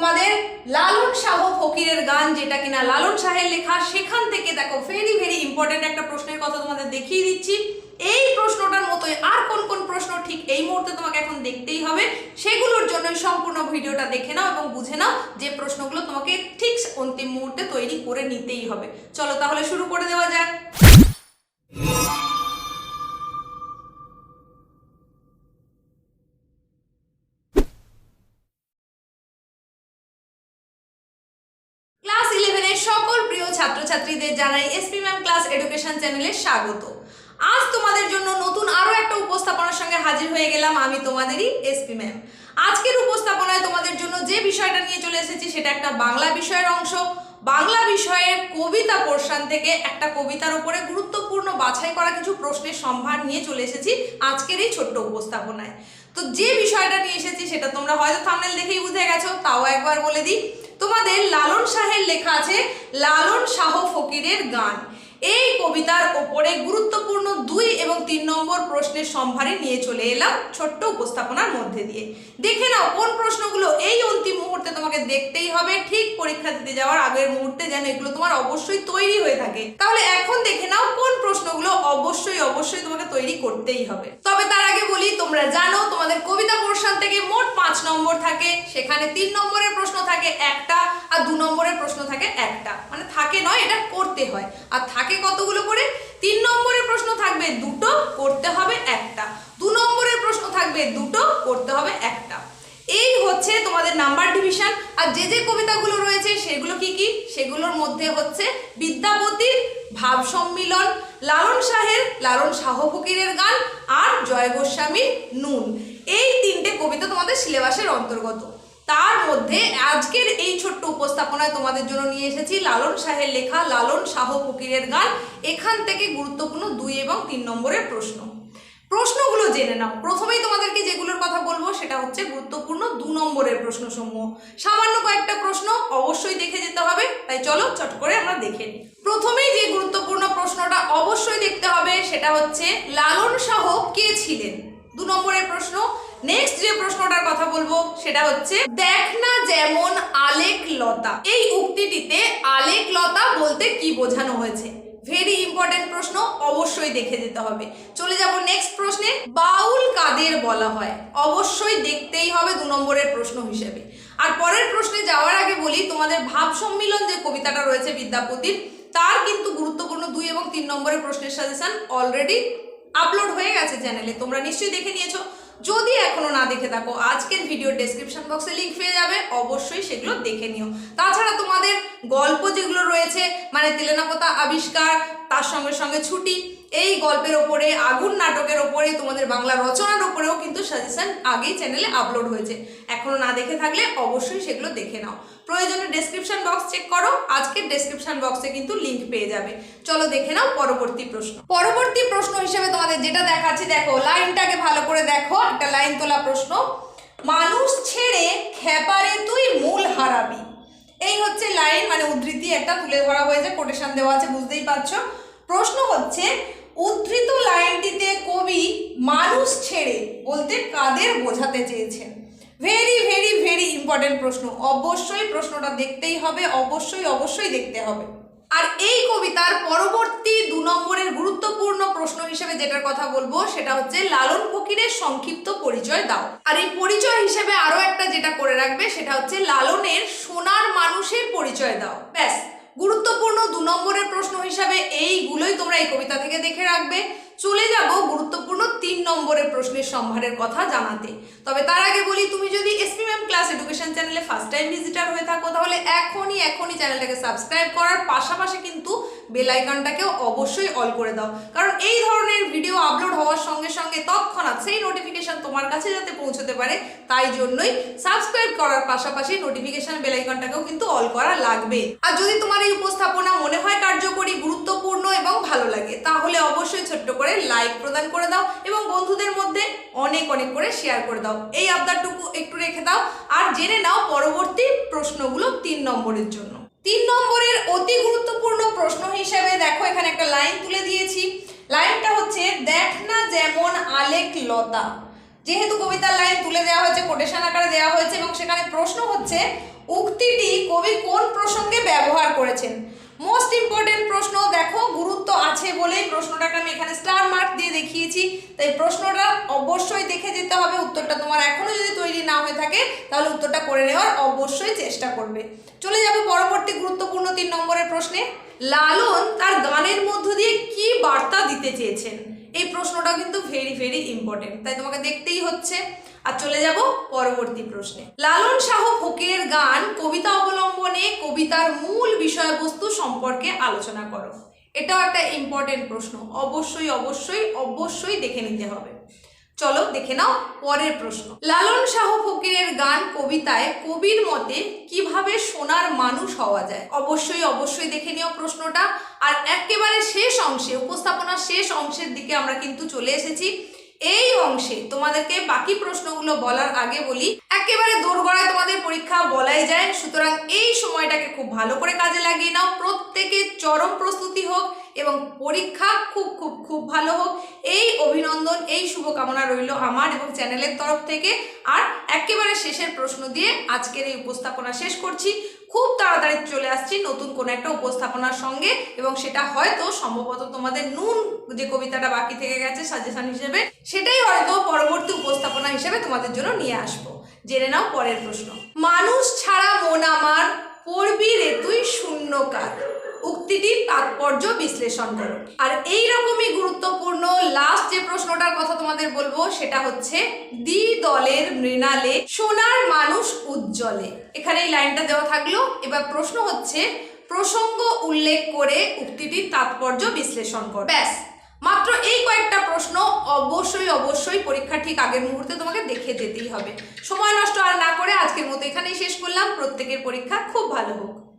তোমাদের লালন শাহ ফকিরের গান যেটা কিনা লালন শাহের লেখা, সেখান থেকে দেখো ভেরি ভেরি ইম্পর্টেন্ট একটা প্রশ্নের কথা তোমাদের দেখিয়ে দিচ্ছি। এই প্রশ্নটার মতোই আর কোন কোন প্রশ্ন ঠিক এই মুহূর্তে তোমাকে এখন দেখতেই হবে। সেগুলোর জন্য সম্পূর্ণ ভিডিওটা দেখে নাও এবং বুঝে নাও যে প্রশ্নগুলো তোমাকে ঠিক অন্তিম মুহূর্তে তৈরি করে নিতেই হবে। চলো তাহলে শুরু করে দেওয়া যাক। ছাত্রছাত্রীদের জানাই এসপি ম্যাম ক্লাস এডুকেশন চ্যানেলে স্বাগত। আজ তোমাদের জন্য নতুন আরও একটা উপস্থাপনার সঙ্গে হাজির হয়ে গেলাম আমি তোমাদেরই এসপি ম্যাম। আজকের উপস্থাপনায় তোমাদের জন্য যে বিষয়টা নিয়ে চলে এসেছি সেটা একটা বাংলা বিষয়ের অংশ। বাংলা বিষয়ের কবিতা পোর্শন থেকে একটা কবিতার উপরে গুরুত্বপূর্ণ বাছাই করা কিছু প্রশ্নের সম্ভার নিয়ে চলে এসেছি আজকের এই ছোট্ট উপস্থাপনায়। তো যে বিষয়টা নিয়ে এসেছি সেটা তোমরা হয়তো থামনেল দেখেই বুঝে গেছো, তাও একবার বলে দিই। তোমাদের লালন শাহের লেখা আছে লালন শাহ ফকিরের গান। এই কবিতার ওপরে গুরুত্বপূর্ণ দুই এবং তিন নম্বর প্রশ্নের সম্ভারে নিয়ে চলে এলাম ছোট্ট উপস্থাপনার মধ্যে দিয়ে। দেখে নাও কোন প্রশ্নগুলো এই অন্তিম মুহূর্তে তোমাকে দেখতেই হবে। ঠিক পরীক্ষা দিতে যাওয়ার আগের মুহূর্তে যেন এগুলো তোমার অবশ্যই তৈরি হয়ে থাকে। তাহলে এখন দেখে নাও কোন প্রশ্নগুলো অবশ্যই অবশ্যই তোমাকে তৈরি করতেই হবে। তবে তার আগে বলি, তোমরা জানো তোমাদের কবিতা পোর্শন থেকে মোট পাঁচ নম্বর থাকে। সেখানে তিন নম্বরের প্রশ্ন থাকে একটা আর দু নম্বরের প্রশ্ন থাকে একটা। মানে থাকে নয়, এটা করতে হয়। আর থাকে কতগুলো করে? তিন নম্বরের প্রশ্ন থাকবে দুটো, করতে হবে একটা। দু নম্বরের প্রশ্ন থাকবে দুটো, করতে হবে একটা। এই হচ্ছে তোমাদের নাম্বার ডিভিশন। আর যে যে কবিতাগুলো রয়েছে, সেগুলো কি কি? সেগুলোর মধ্যে হচ্ছে বিদ্যাপতির ভাব সম্মিলন, লালন শাহের, লালন শাহ ফকিরের গান আর জয় গোস্বামীর নুন। এই তিনটে কবিতা তোমাদের সিলেবাসের অন্তর্গত। তার মধ্যে আজকের এই ছোট্ট উপস্থাপনায় তোমাদের জন্য নিয়ে এসেছি লালন শাহের লেখা লালন শাহ ফকিরের গান। এখান থেকে গুরুত্বপূর্ণ দুই এবং তিন নম্বরের প্রশ্ন। প্রশ্নগুলো জেনে নাও। প্রথমেই তোমাদেরকে যেগুলোর কথা বলব, সেটা হচ্ছে গুরুত্বপূর্ণ দু নম্বরের প্রশ্নসমূহ। সামান্য কয়েকটা প্রশ্ন অবশ্যই দেখে যেতে হবে। তাই চলো চট করে আমরা দেখে নিই। প্রথমেই যে গুরুত্বপূর্ণ প্রশ্নটা অবশ্যই দেখতে হবে, সেটা হচ্ছে, লালন শাহ কে ছিলেন? দু নম্বরের প্রশ্ন নেক্সট যে প্রশ্নটার কথা বলব, সেটা হচ্ছে, দেখ না যেমন আলেক লতা। এই উক্তিটিতে আলেক লতা বলতে কি বোঝানো হয়েছে? ভেরি ইম্পর্টেন্ট প্রশ্ন, অবশ্যই দেখে যেতে হবে। চলে যাব নেক্সট প্রশ্নে, বাউল কাদের বলা হয়? অবশ্যই দেখতেই হবে দু নম্বরের প্রশ্ন হিসেবে। আর পরের প্রশ্নে যাওয়ার আগে বলি, তোমাদের ভাব সম্মিলন যে কবিতাটা রয়েছে বিদ্যাপতির, তার কিন্তু গুরুত্বপূর্ণ দুই এবং তিন নম্বরের প্রশ্নের সাজেশন অলরেডি আপলোড হয়ে গেছে চ্যানেলে তোমরা নিশ্চয়ই দেখে নিয়েছো। যদি এখনও না দেখে থাকো, আজকের ভিডিও ডেসক্রিপশন বক্সে লিঙ্ক পেয়ে যাবে, অবশ্যই সেগুলো দেখে নিও। তাছাড়া তোমাদের গল্প যেগুলো রয়েছে মানে তিলেনাপতা আবিষ্কার, তার সঙ্গে সঙ্গে ছুটি, এই গল্পের ওপরে, আগুন নাটকের ওপরে, তোমাদের বাংলা রচনার ওপরেও কিন্তু সাজেশন আগেই চ্যানেলে আপলোড হয়েছে। এখনও না দেখে থাকলে অবশ্যই সেগুলো দেখে নাও। প্রয়োজনে ডেসক্রিপশন বক্স চেক করো, আজকের ডেসক্রিপশন বক্সে কিন্তু লিঙ্ক পেয়ে যাবে। চলো দেখে নাও পরবর্তী প্রশ্ন। পরবর্তী প্রশ্ন হিসেবে তোমাদের যেটা দেখাচ্ছি, দেখো, লাইনটাকে ভালো করে দেখো, একটা লাইন তোলা প্রশ্ন। মানুষ ছেড়ে খেপারে তুই মূল হারাবি। এই হচ্ছে লাইন মানে উদ্ধৃতি একটা তুলে ধরা হয়েছে কোটেশন দেওয়া আছে, বুঝতেই পারছ? প্রশ্ন হচ্ছে, উদ্ধৃত লাইনটিতে কবি মানুষ ছেড়ে বলতে কাদের বোঝাতে চেয়েছেন? ইম্পর্টেন্ট প্রশ্ন। অবশ্যই প্রশ্নটা দেখতেই হবে, অবশ্যই অবশ্যই দেখতে হবে। আর এই কবিতার পরবর্তী দু নম্বরের গুরুত্বপূর্ণ প্রশ্ন হিসেবে যেটার কথা বলব, সেটা হচ্ছে, লালন ফকিরের সংক্ষিপ্ত পরিচয় দাও। আর এই পরিচয় হিসেবে আরও একটা যেটা করে রাখবে, সেটা হচ্ছে, লালনের সোনার মানুষের পরিচয় দাও। ব্যাস। গুরুত্বপূর্ণ দু নম্বরের প্রশ্ন হিসাবে এইগুলোই তোমরা এই কবিতা থেকে দেখে রাখবে। চলে যাব গুরুত্বপূর্ণ তিন নম্বরের প্রশ্নের সম্ভারের কথা জানাতে। তবে তার আগে বলি, তুমি যদি এসপি ম্যাম ক্লাস এডুকেশন চ্যানেলে ফার্স্ট টাইম ভিজিটার হয়ে থাকো, তাহলে এখনই এখনই চ্যানেলটাকে সাবস্ক্রাইব করার পাশাপাশি কিন্তু বেল আইকনটাকেও অবশ্যই অল করে দাও। কারণ এই ধরনের ভিডিও আপলোড হওয়ার সঙ্গে সঙ্গে তৎক্ষণাৎ সেই নোটিফিকেশান তোমার কাছে যাতে পৌঁছতে পারে, তাই জন্যই সাবস্ক্রাইব করার পাশাপাশি নোটিফিকেশন বেলাইকনটাকেও কিন্তু অল করা লাগবে। আর যদি তোমার এই উপস্থাপনা মনে হয় কার্যকরী, গুরুত্বপূর্ণ এবং ভালো লাগে, তাহলে অবশ্যই ছোট্ট করে লাইক প্রদান করে দাও এবং বন্ধুদের মধ্যে অনেক অনেক করে শেয়ার করে দাও। এই আবদারটুকু একটু রেখে দাও আর জেনে নাও পরবর্তী প্রশ্নগুলো তিন নম্বরের জন্য। তিন নম্বরের অতি গুরুত্বপূর্ণ প্রশ্ন হিসেবে দেখো এখানে একটা লাইন তুলে দিয়েছি। লাইনটা হচ্ছে, দেখ না যেমন আলেক লতা। যেহেতু কবিতার লাইন তুলে দেওয়া হয়েছে কোটেশন আকারে দেওয়া হয়েছে এবং সেখানে প্রশ্ন হচ্ছে, উক্তিটি কবি কোন প্রসঙ্গে ব্যবহার করেছেন? মোস্ট ইম্পর্টেন্ট প্রশ্ন, দেখো, গুরুত্ব আছে বলেই প্রশ্নটাকে আমি এখানে স্টার মার্ক দিয়ে দেখিয়েছি। তাই প্রশ্নটা অবশ্যই দেখে যেতে হবে, উত্তরটা তোমার এখনও যদি তৈরি না হয়ে থাকে, তাহলে উত্তরটা করে নেওয়ার অবশ্যই চেষ্টা করবে। চলে যাব পরবর্তী গুরুত্বপূর্ণ তিন নম্বরের প্রশ্নে। লালন তার গানের মধ্য দিয়ে কি বার্তা দিতে চেয়েছেন? এই প্রশ্নটা কিন্তু ভেরি ভেরি ইম্পর্টেন্ট তাই তোমাকে দেখতেই হচ্ছে। আর চলে যাব পরবর্তী প্রশ্নে। লালন শাহ ফকিরের গান কবিতা অবলম্বনে কবিতার মূল বিষয়বস্তু সম্পর্কে আলোচনা করো। এটাও একটা ইম্পর্টেন্ট প্রশ্ন। অবশ্যই অবশ্যই অবশ্যই দেখে নিতে হবে। চলো দেখে নাও পরের প্রশ্ন। লালন শাহ ফকিরের গান কবিতায় কবির মতে কীভাবে সোনার মানুষ হওয়া যায়? অবশ্যই অবশ্যই দেখে নিও প্রশ্নটা। আর একেবারে শেষ অংশে, উপস্থাপনার শেষ অংশের দিকে আমরা কিন্তু চলে এসেছি। এই অংশে তোমাদেরকে বাকি প্রশ্নগুলো বলার আগে বলি, একেবারে দোরগড়ায় তোমাদের পরীক্ষা বলাই যায়। সুতরাং এই সময়টাকে খুব ভালো করে কাজে লাগিয়ে নাও। প্রত্যেকের চরম প্রস্তুতি হোক এবং পরীক্ষা খুব খুব খুব ভালো হোক। এই অভিনন্দন, এই শুভকামনা রইল আমার এবং চ্যানেলের তরফ থেকে। আর একেবারে শেষের প্রশ্ন দিয়ে আজকের এই উপস্থাপনা শেষ করছি। খুব তাড়াতাড়ি চলে আসছি নতুন কোনো একটা উপস্থাপনার সঙ্গে এবং সেটা হয়তো সম্ভবত তোমাদের নুন যে কবিতাটা বাকি থেকে গেছে সাজেশন হিসেবে, সেটাই হয়তো পরবর্তী উপস্থাপনা হিসেবে তোমাদের জন্য নিয়ে আসব। জেনে নাও পরের প্রশ্ন। মানুষ ছাড়া মন আমার, পড়বি রে তুই শূন্যকার। উক্তিটির তাৎপর্য বিশ্লেষণ করো। আর এই রকমই গুরুত্বপূর্ণ লাস্ট যে প্রশ্নটার কথা তোমাদের বলব, সেটা হচ্ছে, দ্বি দলের মৃণালে সোনার মানুষ উজ্জ্বলে। এখানে এই লাইনটা দেওয়া থাকল। এবার প্রশ্ন হচ্ছে, প্রসঙ্গ উল্লেখ করে উক্তিটির তাৎপর্য বিশ্লেষণ করো। ব্যাস, মাত্র এই কয়েকটা প্রশ্ন অবশ্যই অবশ্যই পরীক্ষা ঠিক আগের মুহূর্তে তোমাকে দেখে যেতেই হবে। সময় নষ্ট আর না করে আজকের মতো এখানেই শেষ করলাম। প্রত্যেকের পরীক্ষা খুব ভালো হোক।